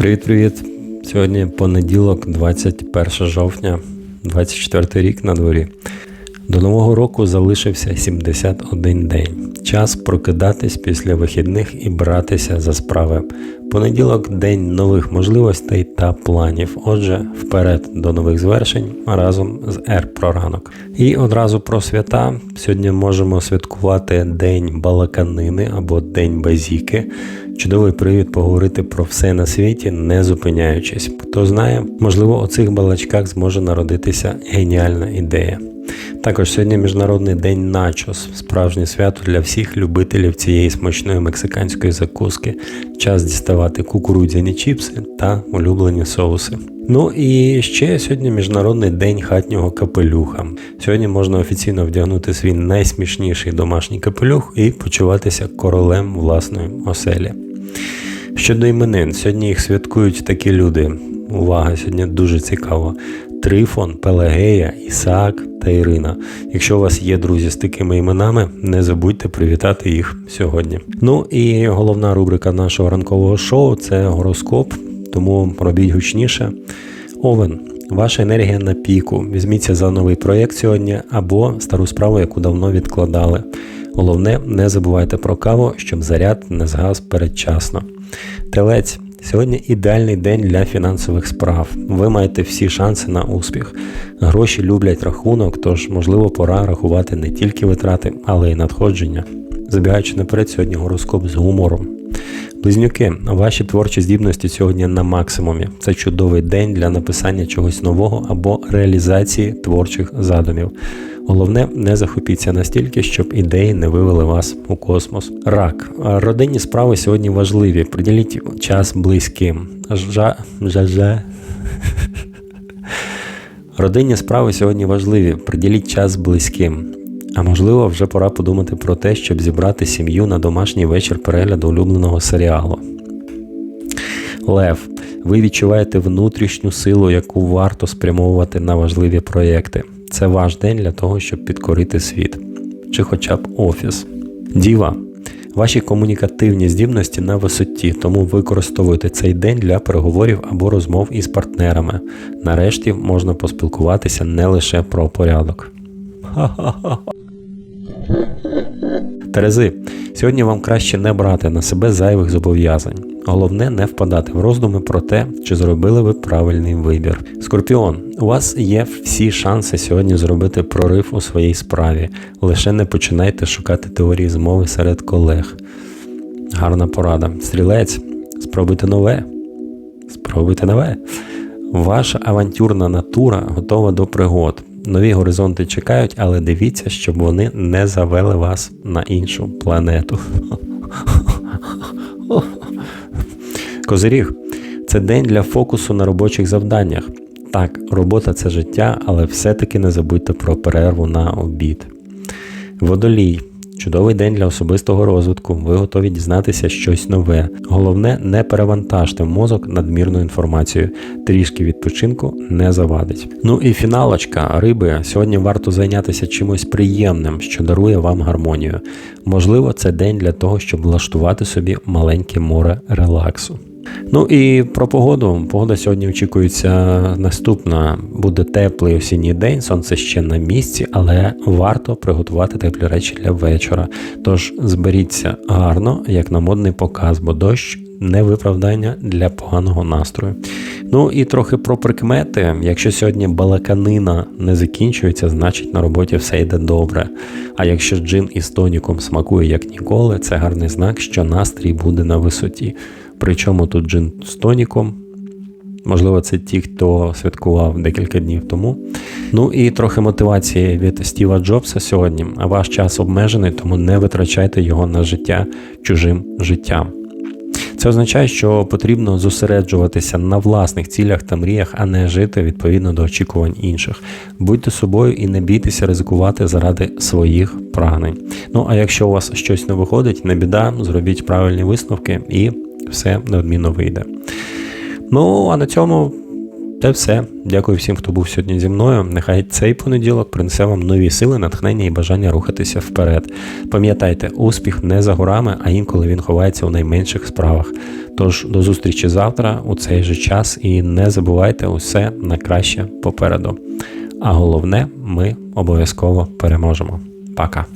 Привіт-привіт! Сьогодні понеділок, 21 жовтня, 24 рік на дворі. До нового року залишився 71 день. Час прокидатись після вихідних і братися за справи. Понеділок день нових можливостей та планів. Отже, вперед до нових звершень разом з Р про ранок. І одразу про свята. Сьогодні можемо святкувати День балаканини або День базіки. Чудовий привід поговорити про все на світі, не зупиняючись. Хто знає, можливо, у цих балачках зможе народитися геніальна ідея. Також сьогодні Міжнародний день начос, справжнє свято для всіх любителів цієї смачної мексиканської закуски. Час діставати кукурудзяні чіпси та улюблені соуси. Ну і ще сьогодні Міжнародний день хатнього капелюха. Сьогодні можна офіційно вдягнути свій найсмішніший домашній капелюх і почуватися королем власної оселі. Щодо іменин, сьогодні їх святкують такі люди. Увага, сьогодні дуже цікаво. Трифон, Пелагея, Ісаак та Ірина. Якщо у вас є друзі з такими іменами, не забудьте привітати їх сьогодні. Ну і головна рубрика нашого ранкового шоу це гороскоп, тому робіть гучніше. Овен. Ваша енергія на піку. Візьміться за новий проєкт сьогодні або стару справу, яку давно відкладали. Головне, не забувайте про каву, щоб заряд не згас передчасно. Телець. Сьогодні ідеальний день для фінансових справ. Ви маєте всі шанси на успіх. Гроші люблять рахунок, тож, можливо, пора рахувати не тільки витрати, але й надходження. Забігаючи наперед, сьогодні гороскоп з гумором. Близнюки, ваші творчі здібності сьогодні на максимумі. Це чудовий день для написання чогось нового або реалізації творчих задумів. Головне, не захопіться настільки, щоб ідеї не вивели вас у космос. Рак. Родинні справи сьогодні важливі. Приділіть час близьким. Жа... Жа-жа. Родинні справи сьогодні важливі. Приділіть час близьким. А можливо, вже пора подумати про те, щоб зібрати сім'ю на домашній вечір перегляду улюбленого серіалу. Лев. Ви відчуваєте внутрішню силу, яку варто спрямовувати на важливі проєкти. Це ваш день для того, щоб підкорити світ, чи хоча б офіс. Діва. Ваші комунікативні здібності на висоті, тому використовуйте цей день для переговорів або розмов із партнерами. Нарешті можна поспілкуватися не лише про порядок. Ха-ха-ха. Терези, сьогодні вам краще не брати на себе зайвих зобов'язань. Головне не впадати в роздуми про те, чи зробили ви правильний вибір. Скорпіон, у вас є всі шанси сьогодні зробити прорив у своїй справі. Лише не починайте шукати теорії змови серед колег. Гарна порада. Стрілець, спробуйте нове. Спробуйте нове. Ваша авантюрна натура готова до пригод. Нові горизонти чекають, але дивіться, щоб вони не завели вас на іншу планету. Козиріг це день для фокусу на робочих завданнях. Так, робота це життя, але все-таки не забудьте про перерву на обід. Водолій. Чудовий день для особистого розвитку. Ви готові дізнатися щось нове. Головне, не перевантажте мозок надмірною інформацією. Трішки відпочинку не завадить. Ну і фіналочка, риби. Сьогодні варто зайнятися чимось приємним, що дарує вам гармонію. Можливо, це день для того, щоб влаштувати собі маленьке море релаксу. Ну і про погоду. Погода сьогодні очікується наступна. Буде теплий осінній день, сонце ще на місці, але варто приготувати теплі речі для вечора. Тож зберіться гарно, як на модний показ, бо дощ не виправдання для поганого настрою. Ну і трохи про прикмети. Якщо сьогодні балаканина не закінчується, значить на роботі все йде добре. А якщо джин із тоніком смакує як ніколи, це гарний знак, що настрій буде на висоті. Причому тут джин з тоніком. Можливо, це ті, хто святкував декілька днів тому. Ну і трохи мотивації від Стіва Джобса сьогодні. Ваш час обмежений, тому не витрачайте його на життя чужим життям. Це означає, що потрібно зосереджуватися на власних цілях та мріях, а не жити відповідно до очікувань інших. Будьте собою і не бійтеся ризикувати заради своїх прагнень. Ну а якщо у вас щось не виходить, не біда, зробіть правильні висновки і все неодмінно вийде. Ну, а на цьому Це все. Дякую всім, хто був сьогодні зі мною. Нехай цей понеділок принесе вам нові сили, натхнення і бажання рухатися вперед. Пам'ятайте, успіх не за горами, а інколи він ховається у найменших справах. Тож до зустрічі завтра у цей же час і не забувайте усе найкраще попереду. А головне, ми обов'язково переможемо. Пока!